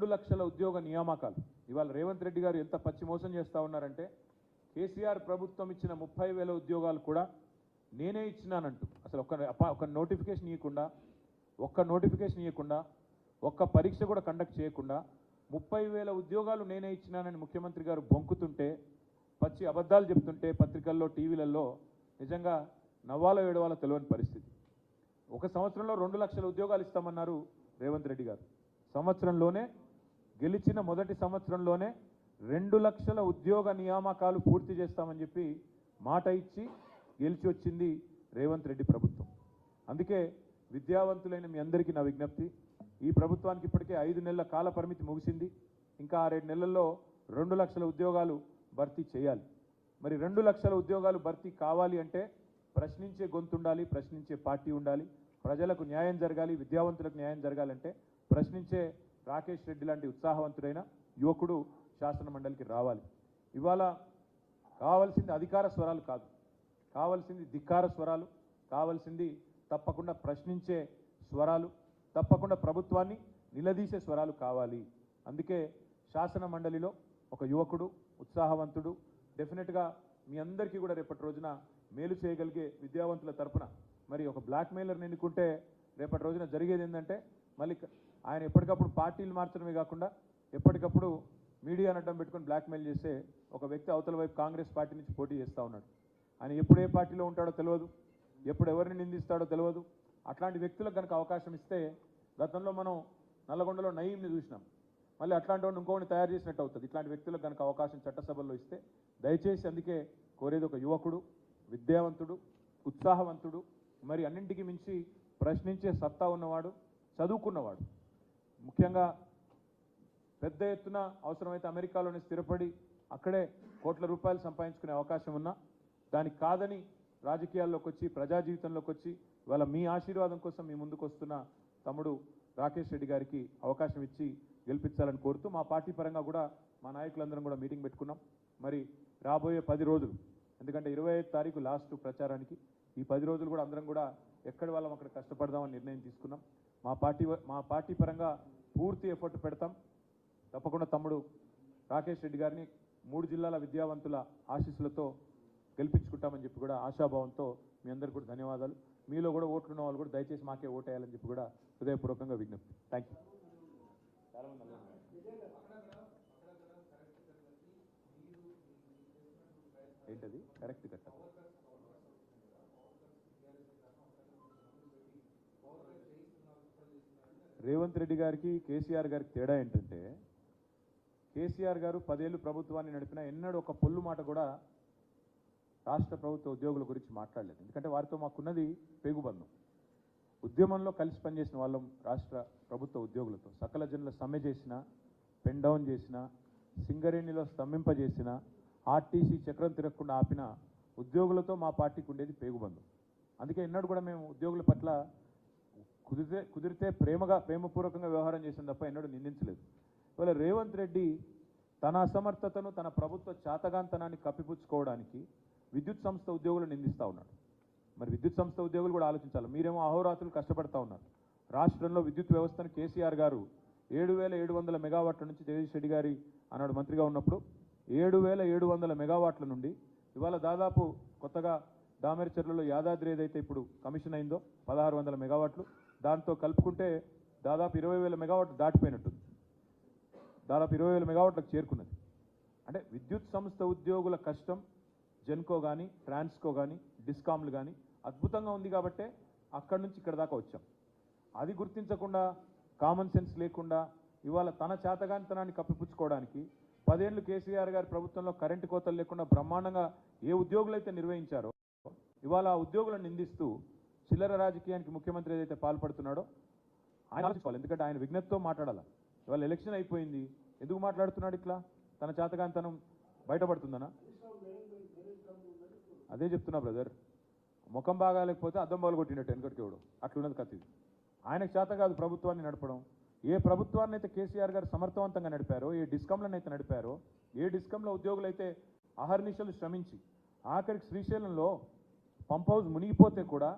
రెండు లక్షల ఉద్యోగ నియామకాలు. ఇవాళ రేవంత్ రెడ్డి గారు ఎంత పచ్చి మోసం చేస్తా ఉన్నారంటే కేసీఆర్ ప్రభుత్వం ఇచ్చిన ముప్పై వేల ఉద్యోగాలు కూడా నేనే ఇచ్చినానంటూ. అసలు ఒక ఒక నోటిఫికేషన్ ఇవ్వకుండా ఒక్క నోటిఫికేషన్ ఇవ్వకుండా ఒక్క పరీక్ష కూడా కండక్ట్ చేయకుండా ముప్పై వేల ఉద్యోగాలు నేనే ఇచ్చినానని ముఖ్యమంత్రి గారు బొంకుతుంటే పచ్చి అబద్ధాలు చెప్తుంటే పత్రికల్లో టీవీలలో నిజంగా నవ్వాలో ఏడవాలో తెలియని పరిస్థితి. ఒక సంవత్సరంలో రెండు లక్షల ఉద్యోగాలు ఇస్తామన్నారు రేవంత్ రెడ్డి గారు. సంవత్సరంలోనే గెలిచిన మొదటి సంవత్సరంలోనే రెండు లక్షల ఉద్యోగ నియామకాలు పూర్తి చేస్తామని చెప్పి మాట ఇచ్చి గెలిచి వచ్చింది రేవంత్ రెడ్డి ప్రభుత్వం. అందుకే విద్యావంతులైన మీ అందరికీ నా విజ్ఞప్తి. ఈ ప్రభుత్వానికి ఇప్పటికే ఐదు నెలల కాల పరిమితి ముగిసింది. ఇంకా ఆరేడు నెలల్లో రెండు లక్షల ఉద్యోగాలు భర్తీ చేయాలి. మరి రెండు లక్షల ఉద్యోగాలు భర్తీ కావాలి అంటే ప్రశ్నించే గొంతు ఉండాలి ప్రశ్నించే పార్టీ ఉండాలి. ప్రజలకు న్యాయం జరగాలి విద్యావంతులకు న్యాయం జరగాలంటే ప్రశ్నించే రాకేష్ రెడ్డి లాంటి ఉత్సాహవంతుడైన యువకుడు శాసన మండలికి రావాలి. ఇవాళ కావాల్సింది అధికార స్వరాలు కాదు. కావాల్సింది ధిక్కార స్వరాలు కావాల్సింది తప్పకుండా ప్రశ్నించే స్వరాలు తప్పకుండా ప్రభుత్వాన్ని నిలదీసే స్వరాలు కావాలి. అందుకే శాసన మండలిలో ఒక యువకుడు ఉత్సాహవంతుడు డెఫినెట్గా మీ అందరికీ కూడా రేపటి రోజున మేలు చేయగలిగే విద్యావంతుల తరపున. మరి ఒక బ్లాక్ మెయిలర్ని ఎన్నుకుంటే రేపటి రోజున జరిగేది ఏంటంటే మళ్ళీ ఆయన ఎప్పటికప్పుడు పార్టీలు మార్చడమే కాకుండా ఎప్పటికప్పుడు మీడియాను అడ్డం పెట్టుకొని బ్లాక్మెయిల్ చేసే ఒక వ్యక్తి అవతల వైపు కాంగ్రెస్ పార్టీ నుంచి పోటీ చేస్తూ ఉన్నాడు. ఆయన ఎప్పుడు ఏ పార్టీలో ఉంటాడో తెలియదు. ఎప్పుడు ఎవరిని నిందిస్తాడో తెలియదు. అట్లాంటి వ్యక్తులకు కనుక అవకాశం ఇస్తే గతంలో మనం నల్లగొండలో నయీంని చూసినాం. మళ్ళీ అట్లాంటి వాడిని ఇంకోటి తయారు చేసినట్టు అవుతుంది. ఇట్లాంటి వ్యక్తులకు కనుక అవకాశం చట్టసభల్లో ఇస్తే దయచేసి అందుకే కోరేది ఒక యువకుడు విద్యావంతుడు ఉత్సాహవంతుడు మరి అన్నింటికి మించి ప్రశ్నించే సత్తా ఉన్నవాడు చదువుకున్నవాడు. ముఖ్యంగా పెద్ద ఎత్తున అవసరమైతే అమెరికాలోనే స్థిరపడి అక్కడే కోట్ల రూపాయలు సంపాదించుకునే అవకాశం ఉన్నా దానికి కాదని రాజకీయాల్లోకి వచ్చి ప్రజా జీవితంలోకి వచ్చి ఇవాళ మీ ఆశీర్వాదం కోసం మీ ముందుకు వస్తున్న తమ్ముడు రాకేష్ రెడ్డి గారికి అవకాశం ఇచ్చి గెలిపించాలని కోరుతూ మా పార్టీ పరంగా కూడా మా నాయకులందరం కూడా మీటింగ్ పెట్టుకున్నాం. మరి రాబోయే పది రోజులు ఎందుకంటే ఇరవై ఐదు తారీఖు లాస్ట్ ప్రచారానికి ఈ పది రోజులు కూడా అందరం కూడా ఎక్కడి వాళ్ళం అక్కడ కష్టపడదామని నిర్ణయం తీసుకున్నాం. మా పార్టీ మా పార్టీ పరంగా పూర్తి ఎఫర్ట్ పెడతాం. తప్పకుండా తమ్ముడు రాకేష్ రెడ్డి గారిని మూడు జిల్లాల విద్యావంతుల ఆశీస్సులతో గెలిపించుకుంటామని చెప్పి కూడా ఆశాభావంతో మీ అందరికీ కూడా ధన్యవాదాలు. మీలో కూడా ఓట్లు ఉన్న వాళ్ళు కూడా దయచేసి మాకే ఓటేయాలని చెప్పి కూడా హృదయపూర్వకంగా విజ్ఞప్తి. థ్యాంక్ యూ ఏంటది? కరెక్ట్ కట్ట రేవంత్ రెడ్డి గారికి కేసీఆర్ గారికి తేడా ఏంటంటే కేసీఆర్ గారు పదేళ్ళు ప్రభుత్వాన్ని నడిపిన ఎన్నడూ ఒక పొల్లు మాట కూడా రాష్ట్ర ప్రభుత్వ ఉద్యోగుల గురించి మాట్లాడలేదు. ఎందుకంటే వారితో మాకున్నది పేగుబంధం. ఉద్యమంలో కలిసి పనిచేసిన వాళ్ళం రాష్ట్ర ప్రభుత్వ ఉద్యోగులతో. సకల జనుల సమ్మె చేసిన పెన్ డౌన్ చేసిన సింగరేణిలో స్తంభింపజేసిన ఆర్టీసీ చక్రం తిరగకుండా ఆపిన ఉద్యోగులతో మా పార్టీకి ఉండేది పేగుబంధం. అందుకే ఎన్నడూ కూడా మేము ఉద్యోగుల పట్ల కుదిరితే కుదిరితే ప్రేమగా ప్రేమపూర్వకంగా వ్యవహారం చేసిన తప్ప ఎన్నడూ నిందించలేదు. ఇవాళ రేవంత్ రెడ్డి తన అసమర్థతను తన ప్రభుత్వ చాతగాంతనాన్ని కప్పిపుచ్చుకోవడానికి విద్యుత్ సంస్థ ఉద్యోగులు నిందిస్తూ ఉన్నాడు. మరి విద్యుత్ సంస్థ ఉద్యోగులు కూడా ఆలోచించాలి? మీరేమో అహోరాత్రులు కష్టపడతా ఉన్నారు. రాష్ట్రంలో విద్యుత్ వ్యవస్థను కేసీఆర్ గారు ఏడు వేల ఏడు వందల మెగావాట్ల నుంచి జగదీష్ రెడ్డి గారి అన్నాడు మంత్రిగా ఉన్నప్పుడు ఏడు వేల ఏడు వందల మెగావాట్ల నుండి ఇవాళ దాదాపు కొత్తగా దామెరచర్లలో యాదాద్రి ఏదైతే ఇప్పుడు కమిషన్ అయిందో పదహారు వందల మెగావాట్లు దాంతో కలుపుకుంటే దాదాపు ఇరవై వేల మెగావాట్లు దాటిపోయినట్టుంది. దాదాపు ఇరవై వేల మెగావాట్లకు చేరుకున్నది. అంటే విద్యుత్ సంస్థ ఉద్యోగుల కష్టం జెన్కో కానీ ట్రాన్స్కో కానీ డిస్కామ్లు కానీ అద్భుతంగా ఉంది కాబట్టే అక్కడి నుంచి ఇక్కడ దాకా వచ్చాం. అది గుర్తించకుండా కామన్ సెన్స్ లేకుండా ఇవాళ తన చేతగానితనాన్ని కప్పిపుచ్చుకోవడానికి పదేళ్ళు కేసీఆర్ గారి ప్రభుత్వంలో కరెంటు కోతలు లేకుండా బ్రహ్మాండంగా ఏ ఉద్యోగులైతే నిర్వహించారో ఇవాళ ఆ ఉద్యోగులను నిందిస్తూ చిల్లర రాజకీయానికి ముఖ్యమంత్రి ఏదైతే పాల్పడుతున్నాడో ఆయన ఆలోచించుకోవాలి ఎందుకంటే ఆయన విజ్ఞతతో మాట్లాడాలి. ఇవాళ ఎలక్షన్ అయిపోయింది. ఎందుకు మాట్లాడుతున్నాడు ఇట్లా? తన చేతగానితనం బయటపడుతుందనా? అదే చెప్తున్నా బ్రదర్. ముఖం బాగాలేకపోతే అద్దం బాలు కొట్టినట్టు వెనకటికి ఎవడు. అట్లున్నది కత్తి ఆయనకు చేత కాదు ప్రభుత్వాన్ని నడపడం. ఏ ప్రభుత్వాన్ని అయితే కేసీఆర్ గారు సమర్థవంతంగా నడిపారో ఏ డిస్కంలను అయితే నడిపారో ఏ డిస్కంలో ఉద్యోగులు అయితే అహర్నిశలు శ్రమించి ఆఖరికి శ్రీశైలంలో పంప్ హౌస్ మునిగిపోతే కూడా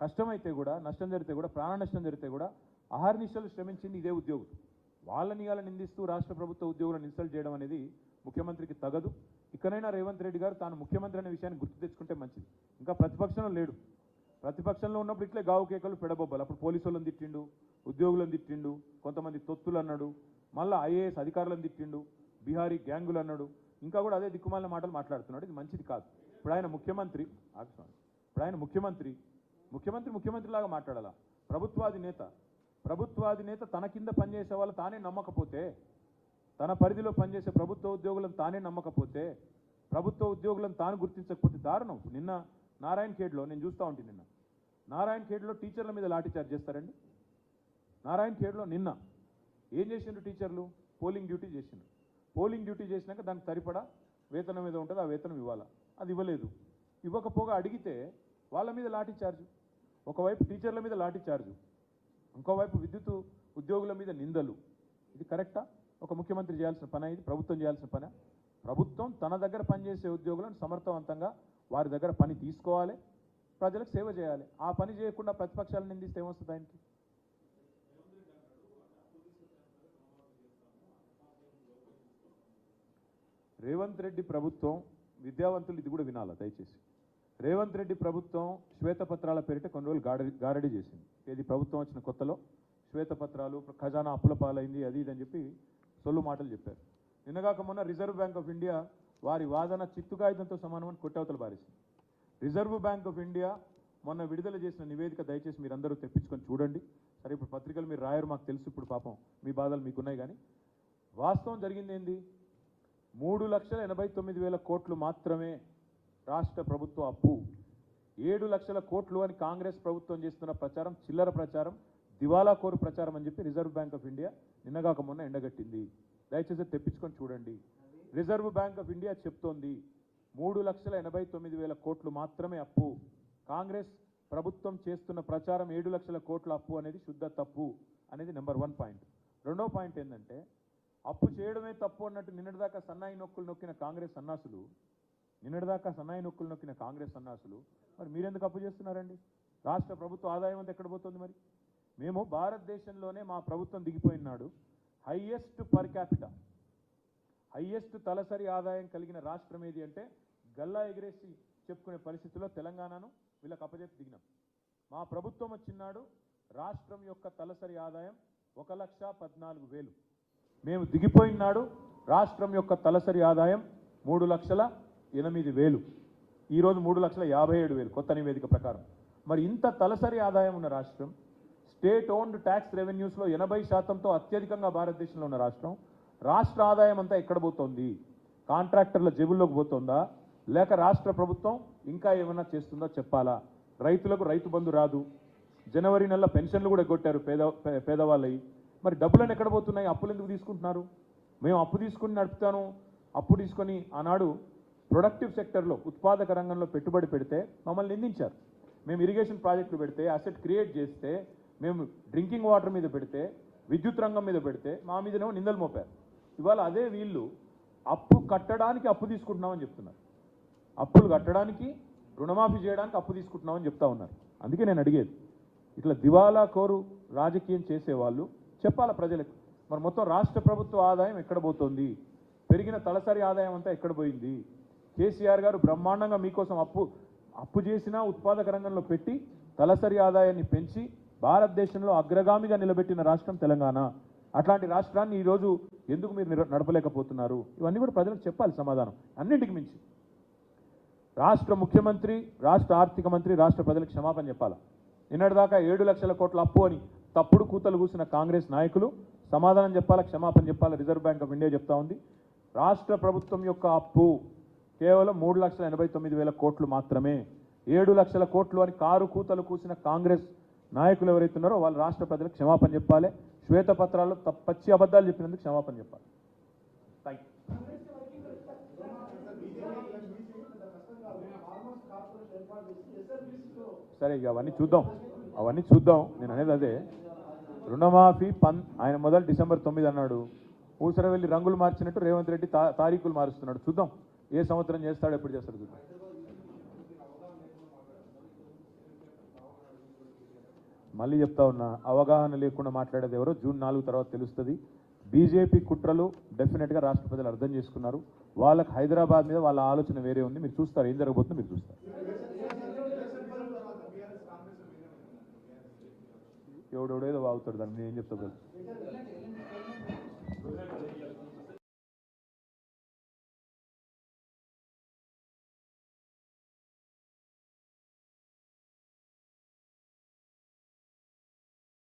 కష్టమైతే కూడా నష్టం జరిగితే కూడా ప్రాణ నష్టం జరిగితే కూడా అహర్నిశలు శ్రమించింది ఇదే ఉద్యోగులు వాళ్ళని ఇవాళ నిందిస్తూ రాష్ట్ర ప్రభుత్వ ఉద్యోగులను ఇన్సల్ట్ చేయడం అనేది ముఖ్యమంత్రికి తగదు. ఇకనైనా రేవంత్ రెడ్డి గారు తాను ముఖ్యమంత్రి అనే విషయాన్ని గుర్తు తెచ్చుకుంటే మంచిది. ఇంకా ప్రతిపక్షంలో లేడు. ప్రతిపక్షంలో ఉన్నప్పుడు ఇట్లే గావు కేకలు పెడబొబ్బలు. అప్పుడు పోలీసులను తిట్టిండు ఉద్యోగులను తిట్టిండు కొంతమంది తొత్తులు అన్నాడు మళ్ళీ ఐఏఎస్ అధికారులను తిట్టిండు బీహారీ గ్యాంగులు అన్నాడు. ఇంకా కూడా అదే దిక్కుమాలిన మాటలు మాట్లాడుతున్నాడు. ఇది మంచిది కాదు. ఇప్పుడు ఆయన ముఖ్యమంత్రి ఇప్పుడు ఆయన ముఖ్యమంత్రి ముఖ్యమంత్రి ముఖ్యమంత్రిలాగా మాట్లాడాలా? ప్రభుత్వాధినేత ప్రభుత్వాధినేత తన కింద పనిచేసే వాళ్ళు తానే నమ్మకపోతే తన పరిధిలో పనిచేసే ప్రభుత్వ ఉద్యోగులను తానే నమ్మకపోతే ప్రభుత్వ ఉద్యోగులను తాను గుర్తించకపోతే దారుణం. నిన్న నారాయణ ఖేడ్లో నేను చూస్తూ ఉంటుంది నిన్న. నారాయణ ఖేడ్లో టీచర్ల మీద లాఠీ చార్జ్ చేస్తారండి? నారాయణ ఖేడ్లో నిన్న ఏం చేసిండ్రు టీచర్లు? పోలింగ్ డ్యూటీ చేసిండ్రు. పోలింగ్ డ్యూటీ చేసినాక దానికి సరిపడా వేతనం మీద ఉంటుంది ఆ వేతనం ఇవ్వాలా? అది ఇవ్వలేదు. ఇవ్వకపోగా అడిగితే వాళ్ళ మీద లాఠీ చార్జ్. ఒకవైపు టీచర్ల మీద లాఠీ చార్జు ఇంకోవైపు విద్యుత్ ఉద్యోగుల మీద నిందలు. ఇది కరెక్టా? ఒక ముఖ్యమంత్రి చేయాల్సిన పని ఇది? ప్రభుత్వం చేయాల్సిన పని? ప్రభుత్వం తన దగ్గర పనిచేసే ఉద్యోగులను సమర్థవంతంగా వారి దగ్గర పని తీసుకోవాలి. ప్రజలకు సేవ చేయాలి. ఆ పని చేయకుండా ప్రతిపక్షాలను నిందిస్తే ఏమొస్తుంది ఆయనకి? రేవంత్ రెడ్డి ప్రభుత్వం విద్యావంతులు ఇది కూడా వినాలా? దయచేసి. రేవంత్ రెడ్డి ప్రభుత్వం శ్వేతపత్రాల పేరిట కొన్ని రోజులు గారడి గారడీ చేసింది. ఏది ప్రభుత్వం వచ్చిన కొత్తలో శ్వేతపత్రాలు ఖజానా అప్పుల పాలైంది అది ఇది అని చెప్పి సొల్లు మాటలు చెప్పారు. నిన్నగాక మొన్న రిజర్వ్ బ్యాంక్ ఆఫ్ ఇండియా వారి వాదన చిత్తుగాయుధంతో సమానమని కొట్టవతలు బారేసింది. రిజర్వ్ బ్యాంక్ ఆఫ్ ఇండియా మొన్న విడుదల చేసిన నివేదిక దయచేసి మీరందరూ తెప్పించుకొని చూడండి. సరే ఇప్పుడు పత్రికలు మీరు రాయరు మాకు తెలుసు ఇప్పుడు పాపం మీ బాధలు మీకున్నాయి కానీ. వాస్తవం జరిగింది ఏంది? మూడు లక్షల ఎనభై తొమ్మిది వేల కోట్లు మాత్రమే రాష్ట్ర ప్రభుత్వ అప్పు ఏడు లక్షల కోట్లు అని కాంగ్రెస్ ప్రభుత్వం చేస్తున్న ప్రచారం చిల్లర ప్రచారం దివాలా కోరు ప్రచారం అని చెప్పి రిజర్వ్ బ్యాంక్ ఆఫ్ ఇండియా నిన్నగాక మొన్న ఎండగట్టింది. దయచేసి తెప్పించుకొని చూడండి. రిజర్వ్ బ్యాంక్ ఆఫ్ ఇండియా చెప్తోంది మూడు లక్షల ఎనభై తొమ్మిది వేల కోట్లు మాత్రమే అప్పు. కాంగ్రెస్ ప్రభుత్వం చేస్తున్న ప్రచారం ఏడు లక్షల కోట్ల అప్పు అనేది శుద్ధ తప్పు అనేది నెంబర్ వన్ పాయింట్. రెండో పాయింట్ ఏంటంటే అప్పు చేయడమే తప్పు అన్నట్టు నిన్నటిదాకా సన్నాయి నొక్కులు నొక్కిన కాంగ్రెస్ సన్నాసులు నిన్నటిదాకా సన్నాయి నొక్కులు నొక్కిన కాంగ్రెస్ సన్నాసులు మరి మీరెందుకు అప్పు చేస్తున్నారండి? రాష్ట్ర ప్రభుత్వ ఆదాయం అంతా ఎక్కడ పోతుంది మరి? మేము భారతదేశంలోనే మా ప్రభుత్వం దిగిపోయినాడు హయ్యెస్ట్ పర్ క్యాపిటల్ హయ్యెస్ట్ తలసరి ఆదాయం కలిగిన రాష్ట్రం ఏది అంటే గల్లా ఎగిరేసి చెప్పుకునే పరిస్థితిలో తెలంగాణను వీళ్ళకి అప్పజెప్పి దిగినాం. మా ప్రభుత్వం వచ్చినాడు రాష్ట్రం యొక్క తలసరి ఆదాయం ఒక లక్ష పద్నాలుగు వేలు. మేము దిగిపోయినాడు రాష్ట్రం యొక్క తలసరి ఆదాయం మూడు లక్షల ఎనిమిది వేలు. ఈరోజు మూడు లక్షల యాభై ఏడు వేలు కొత్త నివేదిక ప్రకారం. మరి ఇంత తలసరి ఆదాయం ఉన్న రాష్ట్రం స్టేట్ ఓన్డ్ ట్యాక్స్ రెవెన్యూస్లో ఎనభై శాతంతో అత్యధికంగా భారతదేశంలో ఉన్న రాష్ట్రం రాష్ట్ర ఆదాయం అంతా ఎక్కడ పోతోంది? కాంట్రాక్టర్ల జేబుల్లోకి పోతుందా? లేక రాష్ట్ర ప్రభుత్వం ఇంకా ఏమైనా చేస్తుందో చెప్పాలా? రైతులకు రైతు బంధు రాదు. జనవరి నెల పెన్షన్లు కూడా ఎగ్గొట్టారు పేద పే- పేదవాళ్ళవి మరి డబ్బులను ఎక్కడ పోతున్నాయి? అప్పులు ఎందుకు తీసుకుంటున్నారు? మేము అప్పు తీసుకుని నడుపుతాను. అప్పు తీసుకొని ఆనాడు ప్రొడక్టివ్ సెక్టర్లో ఉత్పాదక రంగంలో పెట్టుబడి పెడితే మమ్మల్ని నిందించారు. మేము ఇరిగేషన్ ప్రాజెక్టులు పెడితే అసెట్ క్రియేట్ చేస్తే మేము డ్రింకింగ్ వాటర్ మీద పెడితే విద్యుత్ రంగం మీద పెడితే మా మీదనేమో నిందలు మోపారు. ఇవాళ అదే వీళ్ళు అప్పు కట్టడానికి అప్పు తీసుకుంటున్నామని చెప్తున్నారు. అప్పులు కట్టడానికి రుణమాఫీ చేయడానికి అప్పు తీసుకుంటున్నామని చెప్తా ఉన్నారు. అందుకే నేను అడిగేది ఇట్లా దివాలా కోరు రాజకీయం చేసేవాళ్ళు చెప్పాల ప్రజలకు మరి మొత్తం రాష్ట్ర ప్రభుత్వ ఆదాయం ఎక్కడ పోతుంది? పెరిగిన తలసరి ఆదాయం అంతా ఎక్కడ పోయింది? కేసీఆర్ గారు బ్రహ్మాండంగా మీకోసం అప్పు అప్పు చేసినా ఉత్పాదక రంగంలో పెట్టి తలసరి ఆదాయాన్ని పెంచి భారతదేశంలో అగ్రగామిగా నిలబెట్టిన రాష్ట్రం తెలంగాణ. అట్లాంటి రాష్ట్రాన్ని ఈరోజు ఎందుకు మీరు నడపలేకపోతున్నారు? ఇవన్నీ కూడా ప్రజలకు చెప్పాలి సమాధానం. అన్నింటికి మించి. రాష్ట్ర ముఖ్యమంత్రి రాష్ట్ర ఆర్థిక మంత్రి రాష్ట్ర ప్రజలకు క్షమాపణ చెప్పాలా? నిన్నటిదాకా ఏడు లక్షల కోట్ల అప్పు అని తప్పుడు కూతలు కూసిన కాంగ్రెస్ నాయకులు సమాధానం చెప్పాలా క్షమాపణ చెప్పాలా? రిజర్వ్ బ్యాంక్ ఆఫ్ ఇండియా చెప్తా ఉంది. రాష్ట్ర ప్రభుత్వం యొక్క అప్పు కేవలం మూడు లక్షల ఎనభై తొమ్మిది వేల కోట్లు మాత్రమే. ఏడు లక్షల కోట్లు అని కారు కూతలు కూసిన కాంగ్రెస్ నాయకులు ఎవరైతే ఉన్నారో వాళ్ళు రాష్ట్ర ప్రజలకు క్షమాపణ చెప్పాలి. శ్వేతపత్రాల్లో తప్ప- పచ్చి అబద్ధాలు చెప్పినందుకు క్షమాపణ చెప్పాలి. థ్యాంక్ సరే ఇక అవన్నీ చూద్దాం. అవన్నీ చూద్దాం. నేను అనేది అదే. రుణమాఫీ పన్ ఆయన మొదలు డిసెంబర్ తొమ్మిది అన్నాడు. ఊసర వెళ్ళి రంగులు మార్చినట్టు రేవంత్ రెడ్డి తా తారీఖులు మారుస్తున్నాడు. చూద్దాం. ఏ సంవత్సరం చేస్తాడు ఎప్పుడు చేస్తాడు చూద్దాం మళ్ళీ చెప్తా ఉన్నా అవగాహన లేకుండా మాట్లాడేది ఎవరో? జూన్ నాలుగు తర్వాత తెలుస్తుంది. బీజేపీ కుట్రలు డెఫినెట్గా రాష్ట్ర ప్రజలు అర్థం చేసుకున్నారు. వాళ్ళకి హైదరాబాద్ మీద వాళ్ళ ఆలోచన వేరే ఉంది. మీరు చూస్తారు ఏం జరగబోతుందో మీరు చూస్తారు. ఎవడెవడేదో వాగుతాడు దాన్ని నేను ఏం చెప్తా